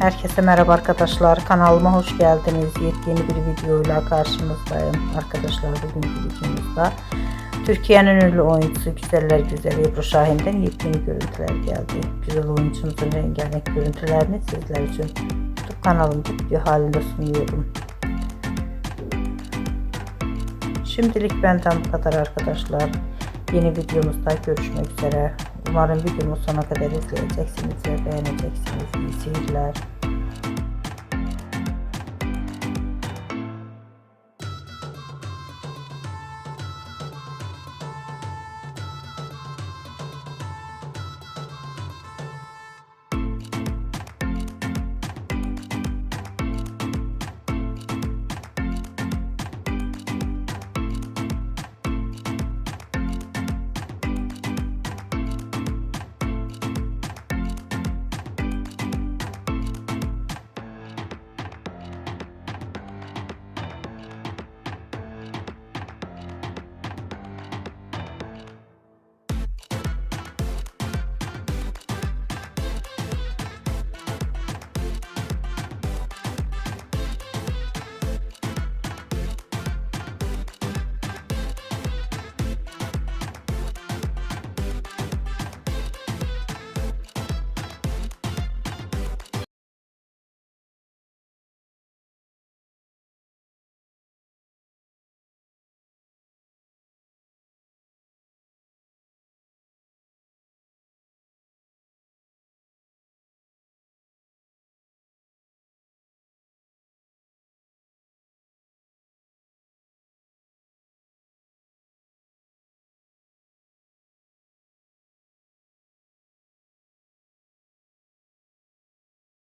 Herkese merhaba arkadaşlar. Kanalıma hoş geldiniz. Yepyeni bir videoyla karşınızdayım. Arkadaşlar bugünkü videomuzda Türkiye'nin ünlü oyuncusu Güzeller Güzeli Ebru Şahin'den yepyeni görüntüler geldi. Güzel oyuncumuzun rengarenk görüntülerini sizler için YouTube kanalımda video halinde sunuyorum. Şimdilik benden bu kadar arkadaşlar. Yeni videomuzda görüşmek üzere. Umarım videomu sona kadar izleyeceksiniz ve beğeneceksiniz. İyi seyirler.